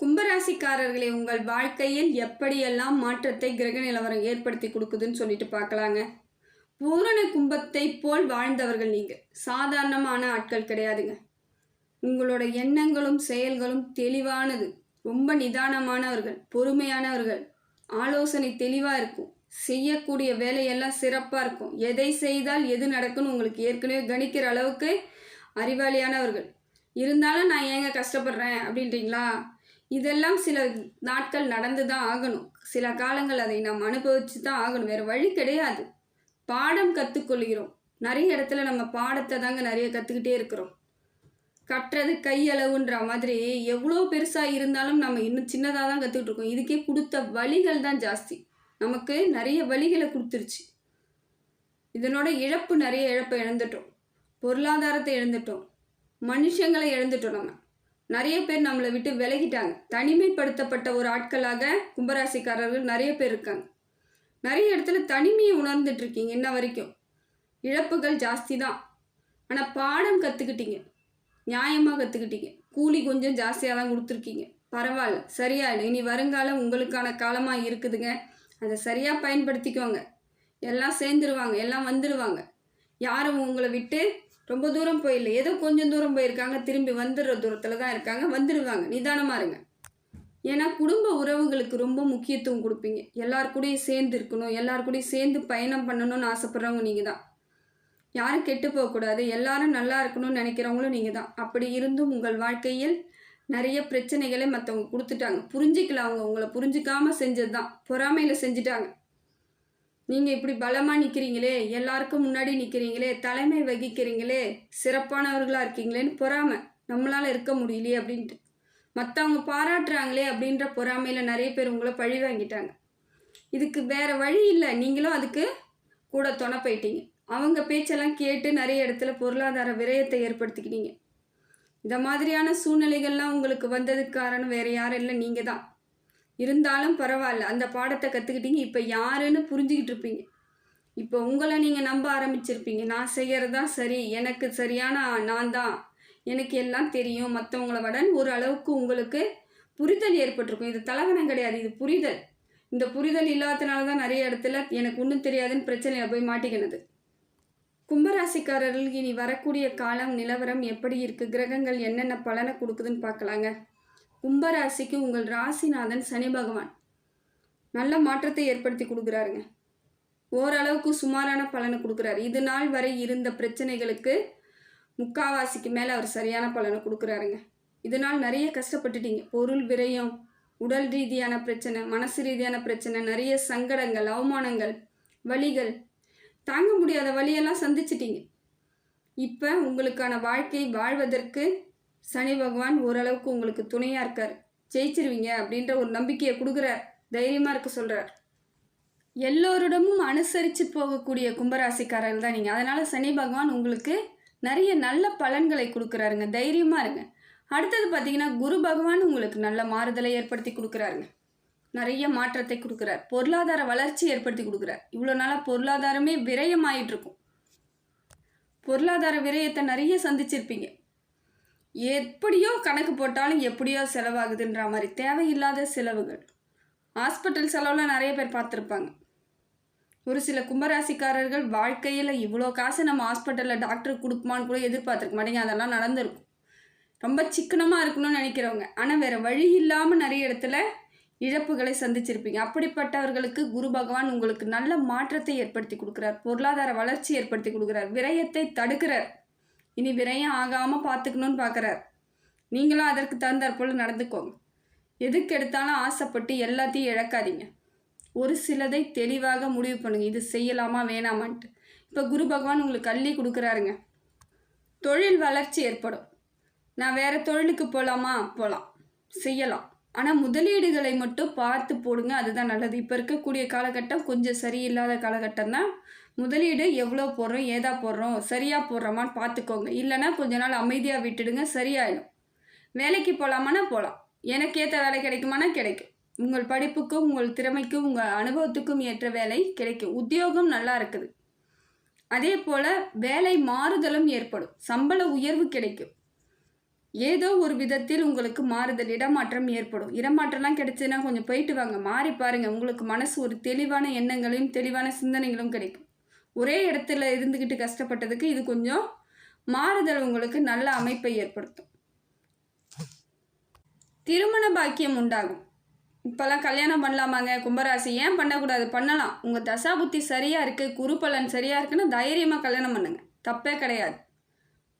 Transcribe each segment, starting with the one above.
கும்பராசிக்காரர்களே உங்கள் வாழ்க்கையில் எப்படியெல்லாம் மாற்றத்தை கிரக நிலவரம் ஏற்படுத்தி கொடுக்குதுன்னு சொல்லிட்டு பார்க்கலாங்க. பூரண கும்பத்தை போல் வாழ்ந்தவர்கள் நீங்கள் சாதாரணமான ஆட்கள் கிடையாதுங்க. உங்களோட எண்ணங்களும் செயல்களும் தெளிவானது. ரொம்ப நிதானமானவர்கள் பொறுமையானவர்கள். ஆலோசனை தெளிவாக இருக்கும். செய்யக்கூடிய வேலையெல்லாம் சிறப்பாக இருக்கும். எதை செய்தால் எது நடக்கும்னு உங்களுக்கு ஏற்கனவே கணிக்கிற அளவுக்கு அறிவாளியானவர்கள். இருந்தாலும் நான் ஏங்க கஷ்டப்படுறேன் அப்படின்றீங்களா? இதெல்லாம் சில நாட்கள் நடந்து தான் ஆகணும். சில காலங்கள் அதை நாம் அனுபவிச்சு தான் ஆகணும். வேறு வழி கிடையாது. பாடம் கற்றுக்கொள்கிறோம் நிறைய இடத்துல நம்ம பாடத்தை தாங்க நிறைய கற்றுக்கிட்டே இருக்கிறோம். கட்டுறது கையளவுன்ற மாதிரி எவ்வளோ பெருசாக இருந்தாலும் நம்ம இன்னும் சின்னதாக தான் கற்றுக்கிட்டு இருக்கோம். இதுக்கே கொடுத்த வழிகள் தான் ஜாஸ்தி. நமக்கு நிறைய வழிகளை கொடுத்துருச்சு. இதனோட இழப்பு நிறைய இழப்பை இழந்துட்டோம். பொருளாதாரத்தை இழந்துட்டோம். மனுஷங்களை இழந்துட்டோம் நம்ம. நிறைய பேர் நம்மளை விட்டு விலகிட்டாங்க. தனிமைப்படுத்தப்பட்ட ஒரு ஆட்களாக கும்பராசிக்காரர்கள் நிறைய பேர் இருக்காங்க. நிறைய இடத்துல தனிமையை உணர்ந்துட்டு இருக்கீங்க இன்ன வரைக்கும். இழப்புகள் ஜாஸ்தி தான். ஆனால் பாடம் கற்றுக்கிட்டீங்க நியாயமாக கற்றுக்கிட்டீங்க கூலி கொஞ்சம் ஜாஸ்தியாக தான் கொடுத்துருக்கீங்க. பரவாயில்ல. சரியாயிடும் இனி வருங்காலம் உங்களுக்கான காலமாக இருக்குதுங்க. அதை சரியாக பயன்படுத்திக்கோங்க. எல்லாம் சேர்ந்துருவாங்க. எல்லாம் வந்துடுவாங்க யாரும் உங்களை விட்டு ரொம்ப தூரம் போயிடல ஏதோ கொஞ்சம் தூரம் போயிருக்காங்க. திரும்பி வந்துடுற தூரத்தில் தான் இருக்காங்க. வந்துடுவாங்க. நிதானமாக இருங்க. ஏன்னா குடும்ப உறவுகளுக்கு ரொம்ப முக்கியத்துவம் கொடுப்பீங்க. எல்லார் கூடயும் சேர்ந்து இருக்கணும். எல்லார் கூடயும் சேர்ந்து பயணம் பண்ணணும்னு ஆசைப்பட்றவங்க நீங்கள் தான். யாரும் கெட்டு போகக்கூடாது எல்லாரும் நல்லா இருக்கணும்னு நினைக்கிறவங்களும் நீங்கள் தான். அப்படி இருந்தும் உங்கள் வாழ்க்கையில் நிறைய பிரச்சனைகளை மற்றவங்க கொடுத்துட்டாங்க. புரிஞ்சிக்கல அவங்க. உங்களை புரிஞ்சிக்காமல் செஞ்சது தான் பொறாமையில் செஞ்சுட்டாங்க. நீங்கள் இப்படி பலமாக நிற்கிறீங்களே எல்லாருக்கும் முன்னாடி நிற்கிறீங்களே தலைமை வகிக்கிறீங்களே சிறப்பானவர்களாக இருக்கீங்களேன்னு பொறாமை. நம்மளால் இருக்க முடியலையே அப்படின்ட்டு. மற்றவங்க பாராட்டுறாங்களே அப்படின்ற பொறாமையில் நிறைய பேர் உங்களை பழி வாங்கிட்டாங்க. இதுக்கு வேற வழி இல்லை. நீங்களும் அதுக்கு கூட துணை போயிட்டீங்க. அவங்க பேச்செல்லாம் கேட்டு நிறைய இடத்துல பொருளாதார விரயத்தை ஏற்படுத்திக்கிட்டீங்க. இந்த மாதிரியான சூழ்நிலைகள்லாம் உங்களுக்கு வந்ததுக்கு காரணம் வேறு யாரும் இல்லை நீங்கள் தான் இருந்தாலும் பரவாயில்ல. அந்த பாடத்தை கற்றுக்கிட்டீங்க இப்போ யாருன்னு புரிஞ்சுக்கிட்டு இருப்பீங்க. இப்போ உங்களை நீங்கள் நம்ப ஆரம்பிச்சிருப்பீங்க. நான் செய்கிறது தான் சரி எனக்கு சரியான நான் தான். எனக்கு எல்லாம் தெரியும். மற்றவங்களை விட ஒரு அளவுக்கு உங்களுக்கு புரிதல் ஏற்பட்டிருக்கும். இது தலகணம் கிடையாது. இது புரிதல். இந்த புரிதல் இல்லாதனால தான் நிறைய இடத்துல எனக்கு ஒன்றும் தெரியாதுன்னு பிரச்சனையில் போய் மாட்டிக்கினது. கும்பராசிக்காரர்கள் இனி வரக்கூடிய காலம் நிலவரம் எப்படி இருக்குது கிரகங்கள் என்னென்ன பலனை கொடுக்குதுன்னு பார்க்கலாங்க. கும்பராசிக்கு உங்கள் ராசிநாதன் சனி பகவான். நல்ல மாற்றத்தை ஏற்படுத்தி கொடுக்குறாருங்க. ஓரளவுக்கு சுமாரான பலனை கொடுக்குறாரு. இது நாள் வரை இருந்த பிரச்சனைகளுக்கு முக்காவாசிக்கு மேலே அவர் சரியான பலனை கொடுக்குறாருங்க. இதனால் நிறைய கஷ்டப்பட்டுட்டீங்க. பொருள் விரயம் உடல் ரீதியான பிரச்சனை மனசு ரீதியான பிரச்சனை நிறைய சங்கடங்கள் அவமானங்கள் வழிகள். தாங்க முடியாத வழியெல்லாம் சந்திச்சிட்டீங்க. இப்போ உங்களுக்கான வாழ்க்கை வாழ்வதற்கு சனி பகவான் ஓரளவுக்கு உங்களுக்கு துணையாக இருக்கார். ஜெயிச்சிருவீங்க அப்படின்ற ஒரு நம்பிக்கையை கொடுக்குறார் தைரியமாக இருக்க சொல்கிறார் எல்லோரிடமும் அனுசரித்து போகக்கூடிய கும்பராசிக்காரர்கள் தான் நீங்கள் அதனால் சனி பகவான் உங்களுக்கு நிறைய நல்ல பலன்களை கொடுக்குறாருங்க. தைரியமாக இருங்க. அடுத்தது பார்த்தீங்கன்னா குரு பகவான் உங்களுக்கு நல்ல மாறுதலை ஏற்படுத்தி கொடுக்குறாருங்க. நிறைய மாற்றத்தை கொடுக்குறார். பொருளாதார வளர்ச்சி ஏற்படுத்தி கொடுக்குறார். இவ்வளோ நாளாக பொருளாதாரமே விரயமாயிட்டு இருக்கும். பொருளாதார விரயத்தை நிறைய சந்திச்சிருப்பீங்க. எப்படியோ கணக்கு போட்டாலும் எப்படியோ செலவாகுதுன்ற மாதிரி தேவையில்லாத செலவுகள். ஹாஸ்பிட்டல் செலவுலாம் நிறைய பேர் பார்த்துருப்பாங்க. ஒரு சில கும்பராசிக்காரர்கள் வாழ்க்கையில் இவ்வளோ காசு நம்ம ஹாஸ்பிட்டலில் டாக்டர் கொடுக்குமான்னு கூட எதிர்பார்த்துருக்க மாட்டேங்க. அதெல்லாம் நடந்திருக்கும். ரொம்ப சிக்கனமாக இருக்கணும்னு நினைக்கிறவங்க. ஆனால் வேறு வழி இல்லாமல் நிறைய இடத்துல இழப்புகளை சந்திச்சிருப்பீங்க. அப்படிப்பட்டவர்களுக்கு குரு பகவான் உங்களுக்கு நல்ல மாற்றத்தை ஏற்படுத்தி கொடுக்குறார். பொருளாதார வளர்ச்சி ஏற்படுத்தி கொடுக்குறார். விரயத்தை தடுக்கிறார். இனி விரயம் ஆகாமல் பார்த்துக்கணும்னு பார்க்குறார் நீங்களும் அதற்கு தகுந்தாற்போல் நடந்துக்கோங்க. எதுக்கு எடுத்தாலும் ஆசைப்பட்டு எல்லாத்தையும் இழக்காதீங்க. ஒரு சிலதை தெளிவாக முடிவு பண்ணுங்க. இது செய்யலாமா வேணாமான்ட்டு. இப்போ குரு பகவான் உங்களுக்கு கல்வி கொடுக்குறாருங்க. தொழில் வளர்ச்சி ஏற்படும். நான் வேறு தொழிலுக்கு போகலாமா போகலாம் செய்யலாம். ஆனால் முதலீடுகளை மட்டும் பார்த்து போடுங்க. அதுதான் நல்லது. இப்போ இருக்கக்கூடிய காலகட்டம் கொஞ்சம் சரியில்லாத காலகட்டம் தான் முதலீடு எவ்வளோ போடுறோம் ஏதா போடுறோம் சரியாக போடுறோமான்னு பார்த்துக்கோங்க. இல்லைன்னா கொஞ்ச நாள் அமைதியாக விட்டுடுங்க சரியாயிடும். வேலைக்கு போகலாமான்னா போகலாம் எனக்கு ஏற்ற வேலை கிடைக்குமானா கிடைக்கும். உங்கள் படிப்புக்கும் உங்கள் திறமைக்கும் உங்கள் அனுபவத்துக்கும் ஏற்ற வேலை கிடைக்கும். உத்தியோகம் நல்லா இருக்குது. அதே போல் வேலை மாறுதலும் ஏற்படும். சம்பள உயர்வு கிடைக்கும். ஏதோ ஒரு விதத்தில் உங்களுக்கு மாறுதல் இடமாற்றம் ஏற்படும். இடமாற்றம்லாம் கிடைச்சதுன்னா கொஞ்சம் போயிட்டு வாங்க. மாறி பாருங்கள் உங்களுக்கு மனசு ஒரு தெளிவான எண்ணங்களையும் தெளிவான சிந்தனைகளும் கிடைக்கும். ஒரே இடத்துல இருந்துக்கிட்டு கஷ்டப்பட்டதுக்கு இது கொஞ்சம் மாறுதல் உங்களுக்கு நல்ல அமைப்பை ஏற்படுத்தும். திருமண பாக்கியம் உண்டாகும். இப்போல்லாம் கல்யாணம் பண்ணலாமாங்க? கும்பராசி. ஏன் பண்ணக்கூடாது? பண்ணலாம். உங்கள் தசா புத்தி சரியாக இருக்குது குரு பலன் சரியாக இருக்குன்னா தைரியமாக கல்யாணம் பண்ணுங்கள் தப்பே கிடையாது.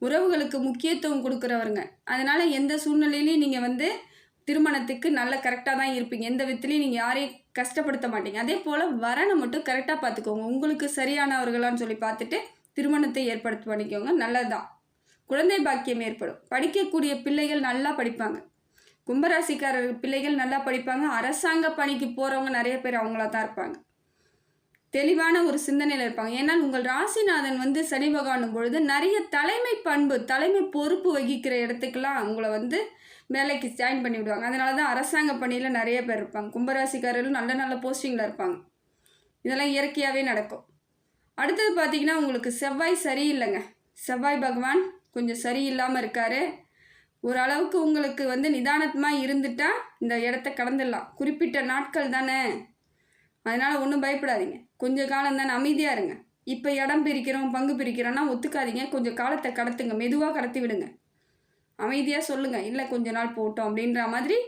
உறவுகளுக்கு முக்கியத்துவம் கொடுக்குறவருங்க. அதனால் எந்த சூழ்நிலையிலையும் நீங்கள் வந்து திருமணத்துக்கு நல்ல கரெக்டாக தான் இருப்பீங்க. எந்த விதத்துலையும் நீங்கள் யாரையும் கஷ்டப்படுத்த மாட்டீங்க. அதே போல் வரனை மட்டும் கரெக்டாக பார்த்துக்கோங்க. உங்களுக்கு சரியானவர்களான்னு சொல்லி பார்த்துட்டு திருமணத்தை ஏற்படுத்தி பண்ணிக்கோங்க. நல்லதுதான். குழந்தை பாக்கியம் ஏற்படும். படிக்கக்கூடிய பிள்ளைகள் நல்லா படிப்பாங்க. கும்பராசிக்காரர் பிள்ளைகள் நல்லா படிப்பாங்க. அரசாங்க பணிக்கு போகிறவங்க நிறைய பேர் அவங்களா தான் இருப்பாங்க. தெளிவான ஒரு சிந்தனையில் இருப்பாங்க. ஏன்னால் உங்கள் ராசிநாதன் வந்து சனி பகவானும் பொழுது நிறைய தலைமை பண்பு தலைமை பொறுப்பு வகிக்கிற இடத்துக்கெல்லாம் உங்களை வந்து வேலைக்கு ஜாயின் பண்ணி விடுவாங்க. அதனால தான் அரசாங்க பணியில் நிறைய பேர் இருப்பாங்க. கும்பராசிக்காரர்களும் நல்ல நல்ல போஸ்டிங்கில் இருப்பாங்க. இதெல்லாம் இயற்கையாகவே நடக்கும். அடுத்தது பார்த்தீங்கன்னா உங்களுக்கு செவ்வாய் சரியில்லைங்க. செவ்வாய் பகவான் கொஞ்சம் சரியில்லாமல் இருக்கார். ஓரளவுக்கு உங்களுக்கு வந்து நிதானமாக இருந்துட்டா இந்த இடத்த கடந்துடலாம். குறிப்பிட்ட நாட்கள் தானே. அதனால் ஒன்றும் பயப்படாதீங்க. கொஞ்சம் காலம் தானே அமைதியாக இருங்க. இப்போ இடம் பிரிக்கிறோம் பங்கு பிரிக்கிறோன்னா ஒத்துக்காதீங்க. கொஞ்சம் காலத்தை கடத்துங்க. மெதுவாக கடத்தி விடுங்க. அமைதியாக சொல்லுங்கள் இல்லை கொஞ்ச நாள் போட்டோம். அப்படின்ற மாதிரி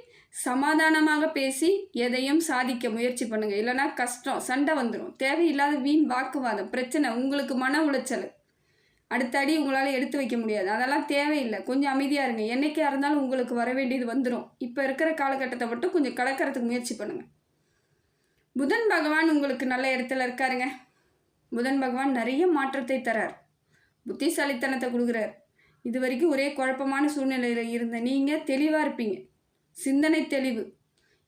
சமாதானமாக பேசி எதையும் சாதிக்க முயற்சி பண்ணுங்கள் இல்லைன்னா கஷ்டம் சண்டை வந்துடும் தேவையில்லாத வீண் வாக்குவாதம் பிரச்சனை உங்களுக்கு மன உளைச்சல். அடுத்த அடி உங்களால் எடுத்து வைக்க முடியாது. அதெல்லாம் தேவையில்லை. கொஞ்சம் அமைதியாக இருங்க. என்றைக்காக இருந்தாலும் உங்களுக்கு வர வேண்டியது வந்துடும் இப்போ இருக்கிற காலகட்டத்தை மட்டும் கொஞ்சம் கடக்கிறதுக்கு முயற்சி பண்ணுங்கள் புதன் பகவான் உங்களுக்கு நல்ல இடத்துல இருக்காருங்க. புதன் பகவான் நிறைய மாற்றத்தை தரார். புத்திசாலித்தனத்தை கொடுக்குறார். இது வரைக்கும் ஒரே குழப்பமான சூழ்நிலையில் இருந்த நீங்கள் தெளிவாக இருப்பீங்க. சிந்தனை தெளிவு.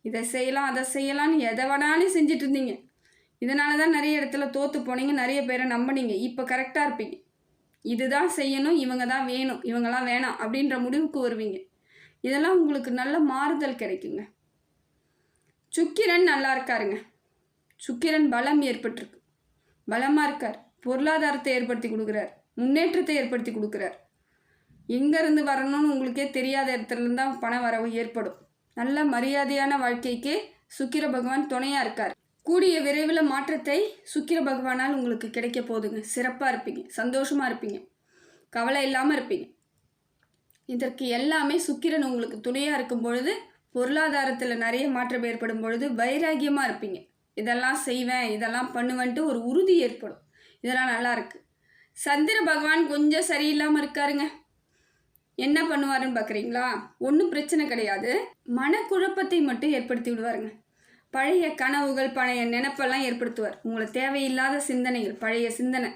இதை செய்யலாம் அதை செய்யலாம்னு எதை வேணாலும் செஞ்சுட்டு இருந்தீங்க. இதனால தான் நிறைய இடத்துல தோற்று போனீங்க நிறைய பேரை நம்பினீங்க. இப்போ கரெக்டாக இருப்பீங்க. இதுதான் செய்யணும் இவங்க தான் வேணும் இவங்கெல்லாம் வேணாம் அப்படின்ற முடிவுக்கு வருவீங்க. இதெல்லாம் உங்களுக்கு நல்ல மாறுதல் கிடைக்குங்க. சுக்கிரன் நல்லா இருக்காருங்க. சுக்கிரன் பலம் ஏற்பட்டிருக்கு. பலமாக இருக்கார். பொருளாதாரத்தை ஏற்படுத்தி கொடுக்குறார். முன்னேற்றத்தை ஏற்படுத்தி கொடுக்குறார். எங்கேருந்து வரணும்னு உங்களுக்கே தெரியாத இடத்துலேருந்து தான் பண வரவு ஏற்படும். நல்ல மரியாதையான வாழ்க்கைக்கு சுக்கிர பகவான் துணையாக இருக்கார். கூடிய விரைவில் மாற்றத்தை சுக்கிர பகவானால் உங்களுக்கு கிடைக்க போகுதுங்க. சிறப்பாக இருப்பீங்க. சந்தோஷமாக இருப்பீங்க. கவலை இல்லாமல் இருப்பீங்க. இதற்கு எல்லாமே சுக்கிரன் உங்களுக்கு துணையாக இருக்கும் பொழுது பொருளாதாரத்தில் நிறைய மாற்றம் ஏற்படும் பொழுது வைராகியமாக இருப்பீங்க. இதெல்லாம் செய்வேன் இதெல்லாம் பண்ணுவேன்ட்டு ஒரு உறுதி ஏற்படும். இதெல்லாம் நல்லா இருக்குது சந்திர பகவான் கொஞ்சம் சரியில்லாமல் இருக்காருங்க. என்ன பண்ணுவாருன்னு பார்க்குறீங்களா? ஒன்றும் பிரச்சனை கிடையாது. மனக்குழப்பத்தை மட்டும் ஏற்படுத்தி விடுவாருங்க. பழைய கனவுகள் பழைய நினப்பெல்லாம் ஏற்படுத்துவார். உங்களை தேவையில்லாத சிந்தனைகள் பழைய சிந்தனை.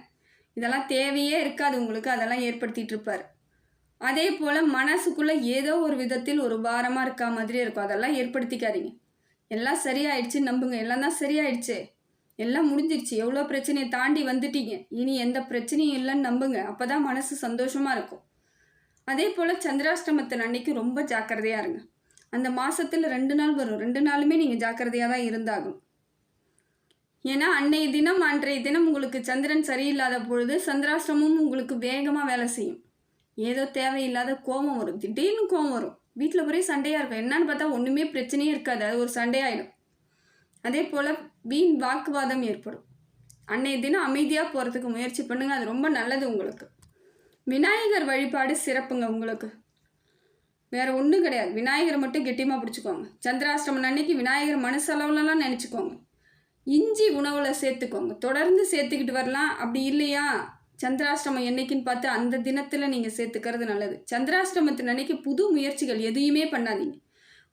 இதெல்லாம் தேவையே இருக்காது உங்களுக்கு. அதெல்லாம் ஏற்படுத்திகிட்டு இருப்பார். அதே போல் மனசுக்குள்ளே ஏதோ ஒரு விதத்தில் ஒரு பாரமாக இருக்கா மாதிரி இருக்கும். அதெல்லாம் ஏற்படுத்திக்காதீங்க. எல்லாம் சரியாயிடுச்சு நம்புங்க. எல்லாம் தான் சரியாயிடுச்சு. எல்லாம் முடிஞ்சிருச்சு. எவ்வளோ பிரச்சனையை தாண்டி வந்துட்டீங்க. இனி எந்த பிரச்சனையும் இல்லைன்னு நம்புங்க. அப்போ தான் மனசு சந்தோஷமாக இருக்கும். அதே போல் சந்திராஷ்டமத்தின் அன்னைக்கு ரொம்ப ஜாக்கிரதையாக இருங்க. அந்த மாதத்தில் ரெண்டு நாள் வரும். ரெண்டு நாளுமே நீங்கள் ஜாக்கிரதையாக தான் இருந்தாகும். ஏன்னா அன்னைய தினம் அன்றைய தினம் உங்களுக்கு சந்திரன் சரியில்லாத பொழுது சந்திராஷ்டமும் உங்களுக்கு வேகமாக வேலை செய்யும். ஏதோ தேவையில்லாத கோபம் வரும். திடீர்னு கோபம் வரும். வீட்டில் ஒரே சண்டையாக இருக்கும். என்னன்னு பார்த்தா ஒன்றுமே பிரச்சனையே இருக்காது. அது ஒரு சண்டையாயிடும். அதே போல் வீண் வாக்குவாதம் ஏற்படும். அன்னைய தினம் அமைதியாக போகிறதுக்கு முயற்சி பண்ணுங்கள் அது ரொம்ப நல்லது உங்களுக்கு. விநாயகர் வழிபாடு சிறப்புங்க உங்களுக்கு. வேறு ஒன்றும் கிடையாது. விநாயகரை மட்டும் கெட்டியமாக பிடிச்சிக்கோங்க. சந்திராஷ்டமம் அன்னைக்கு விநாயகர் மனசளவுலலாம் நினச்சிக்கோங்க. இஞ்சி உணவில் சேர்த்துக்கோங்க. தொடர்ந்து சேர்த்துக்கிட்டு வரலாம். அப்படி இல்லையா? சந்திராஷ்டமம் என்னைக்குன்னு பார்த்து அந்த தினத்தில் நீங்கள் சேர்த்துக்கிறது நல்லது. சந்திராஷ்டிரமத்தின் அன்னைக்கு புது முயற்சிகள் எதையுமே பண்ணாதீங்க.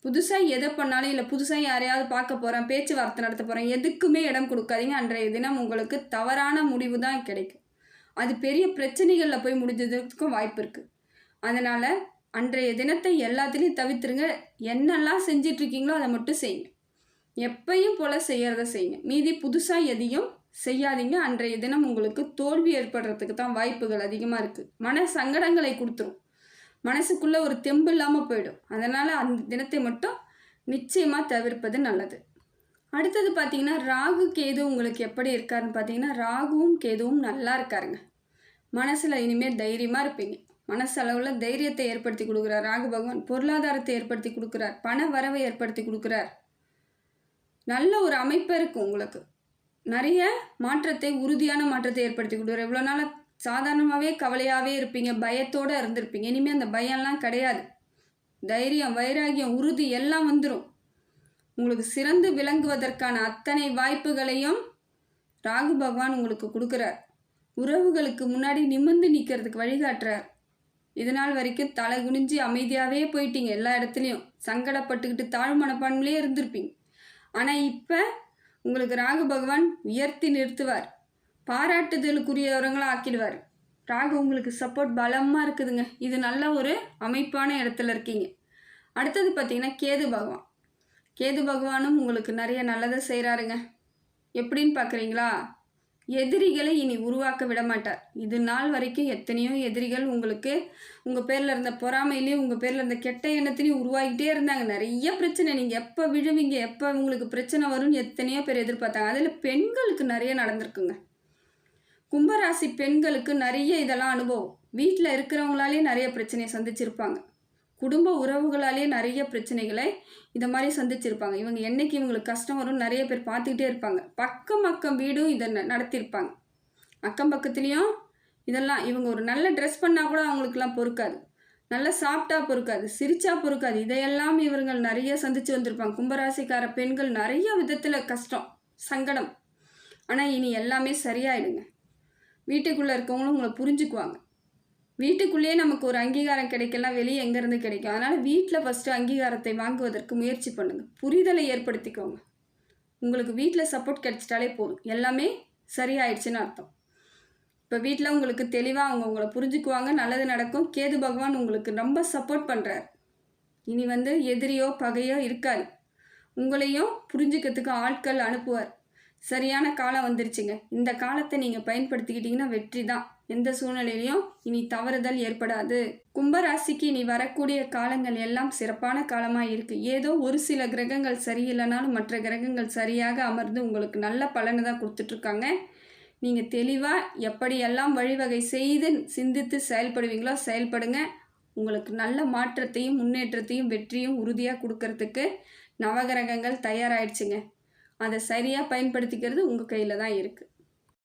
புதுசாக எதை பண்ணாலும் இல்லை புதுசாக யாரையாவது பார்க்க போகிறேன் பேச்சுவார்த்தை நடத்த போகிறேன் எதுக்குமே இடம் கொடுக்காதீங்க. அன்றைய தினம் உங்களுக்கு தவறான முடிவு தான் கிடைக்கும். அது பெரிய பிரச்சனைகளில் போய் முடிஞ்சதுக்கும் வாய்ப்பு இருக்குது அதனால் அன்றைய தினத்தை எல்லாத்துலேயும் தவிர்த்துருங்க. என்னெல்லாம் செஞ்சிட்ருக்கீங்களோ அதை மட்டும் செய்யுங்க. எப்பையும் போல் செய்கிறத செய்யுங்க. மீதி புதுசாக எதையும் செய்யாதீங்க. அன்றைய தினம் உங்களுக்கு தோல்வி ஏற்படுறதுக்கு தான் வாய்ப்புகள் அதிகமாக இருக்குது மன சங்கடங்களை கொடுத்துரும். மனசுக்குள்ளே ஒரு தெம்பு இல்லாமல் போயிடும். அதனால் அந்த தினத்தை மட்டும் நிச்சயமாக தவிர்ப்பது நல்லது. அடுத்தது பார்த்தீங்கன்னா ராகு கேது உங்களுக்கு எப்படி இருக்காருன்னு பார்த்தீங்கன்னா ராகுவும் கேதுவும் நல்லா இருக்காருங்க. மனசில் இனிமேல் தைரியமாக இருப்பீங்க. மனசளவில் தைரியத்தை ஏற்படுத்தி கொடுக்குறார். ராகு பகவான் பொருளாதாரத்தை ஏற்படுத்தி கொடுக்குறார். பண வரவை ஏற்படுத்தி கொடுக்குறார். நல்ல ஒரு அமைப்பு இருக்கும் உங்களுக்கு. நிறைய மாற்றத்தை உறுதியான மாற்றத்தை ஏற்படுத்தி கொடுக்குறார். இவ்வளோ நாள் சாதாரணமாகவே கவலையாகவே இருப்பீங்க. பயத்தோடு இருந்திருப்பீங்க. இனிமேல் அந்த பயம்லாம் கிடையாது. தைரியம் வைராகியம் உறுதி எல்லாம் வந்துடும் உங்களுக்கு சிறந்து விளங்குவதற்கான அத்தனை வாய்ப்புகளையும் ராகு பகவான் உங்களுக்கு கொடுக்குறார். உறவுகளுக்கு முன்னாடி நிமிர்ந்து நிற்கிறதுக்கு வழிகாட்டுறார் இதனால் வரைக்கும் தலை குனிஞ்சு அமைதியாகவே போயிட்டீங்க எல்லா இடத்துலையும். சங்கடப்பட்டுக்கிட்டு தாழ் மனப்பான்மையிலே இருந்திருப்பீங்க. ஆனால் இப்போ உங்களுக்கு ராகு பகவான் உயர்த்தி நிறுத்துவார். பாராட்டுதலுக்குரியவர்களாக ஆக்கிடுவார். ராகு உங்களுக்கு சப்போர்ட் பலமாக இருக்குதுங்க. இது நல்ல ஒரு அமைப்பான இடத்துல இருக்கீங்க. அடுத்தது பார்த்தீங்கன்னா கேது பகவான். கேது பகவானும் உங்களுக்கு நிறைய நல்லதை செய்கிறாருங்க எப்படின்னு பார்க்குறீங்களா? எதிரிகளை இனி உருவாக்க விட மாட்டார். இது நாள் வரைக்கும் எத்தனையோ எதிரிகள் உங்களுக்கு உங்கள் பேரில் இருந்த பொறாமையிலையும் உங்கள் பேரில் இருந்த கெட்ட எண்ணத்துலையும் உருவாகிட்டே இருந்தாங்க. நிறைய பிரச்சனை. நீங்கள் எப்போ விழுவீங்க எப்போ உங்களுக்கு பிரச்சனை வரும்னு எத்தனையோ பேர் எதிர்பார்த்தாங்க. அதில் பெண்களுக்கு நிறைய நடந்திருக்குங்க. கும்பராசி பெண்களுக்கு நிறைய இதெல்லாம் அனுபவம். வீட்டில் இருக்கிறவங்களாலே நிறைய பிரச்சனையை சந்திச்சிருப்பாங்க. குடும்ப உறவுகளாலேயே நிறைய பிரச்சனைகளை இந்த மாதிரி சந்திச்சிருப்பாங்க. இவங்க என்றைக்கு இவங்களுக்கு கஷ்டம் வரும் நிறைய பேர் பார்த்துக்கிட்டே இருப்பாங்க. பக்கம் பக்கம் வீடும் இதை நடத்தியிருப்பாங்க. அக்கம் பக்கத்துலேயும் இதெல்லாம் இவங்க ஒரு நல்ல ட்ரெஸ் பண்ணால் கூட அவங்களுக்குலாம் பொறுக்காது. நல்லா சாப்பிட்டா பொறுக்காது சிரிச்சா பொறுக்காது. இதையெல்லாம் இவர்கள் நிறைய சந்திச்சு வந்திருப்பாங்க. கும்பராசிக்கார பெண்கள் நிறைய விதத்தில் கஷ்டம் சங்கடம். ஆனால் இனி எல்லாமே சரியாயிடுங்க. வீட்டுக்குள்ளே இருக்கவங்களும் உங்களை புரிஞ்சுக்குவாங்க. வீட்டுக்குள்ளேயே நமக்கு ஒரு அங்கீகாரம் கிடைக்கலாம் வெளியே எங்கேருந்து கிடைக்கும். அதனால் வீட்டில் ஃபஸ்ட்டு அங்கீகாரத்தை வாங்குவதற்கு முயற்சி பண்ணுங்கள் புரிதலை ஏற்படுத்திக்கோங்க. உங்களுக்கு வீட்டில் சப்போர்ட் கிடைச்சிட்டாலே போதும். எல்லாமே சரியாயிடுச்சுன்னு அர்த்தம். இப்போ வீட்டில் உங்களுக்கு தெளிவாக அவங்க உங்களை புரிஞ்சுக்குவாங்க நல்லது நடக்கும். கேது பகவான் உங்களுக்கு ரொம்ப சப்போர்ட் பண்ணுறார் இனி வந்து எதிரியோ பகையோ இருக்காது. உங்களையும் புரிஞ்சுக்கிறதுக்கு ஆட்கள் அனுப்புவார். சரியான காலம் வந்துருச்சுங்க. இந்த காலத்தை நீங்கள் பயன்படுத்திக்கிட்டிங்கன்னா வெற்றி தான். எந்த சூழ்நிலையிலையும் இனி தவறுதல் ஏற்படாது. கும்பராசிக்கு இனி வரக்கூடிய காலங்கள் எல்லாம் சிறப்பான காலமாக இருக்குது ஏதோ ஒரு சில கிரகங்கள் சரியில்லைனாலும் மற்ற கிரகங்கள் சரியாக அமர்ந்து உங்களுக்கு நல்ல பலனை தான் கொடுத்துட்ருக்காங்க. நீங்கள் தெளிவாக எப்படியெல்லாம் வழிவகை செய்து சிந்தித்து செயல்படுவீங்களோ செயல்படுங்க. உங்களுக்கு நல்ல மாற்றத்தையும் முன்னேற்றத்தையும் வெற்றியும் உறுதியாக கொடுக்கறதுக்கு நவகிரகங்கள் தயாராகிடுச்சுங்க அதை சரியாக பயன்படுத்திக்கிறது உங்கள் கையில் தான் இருக்குது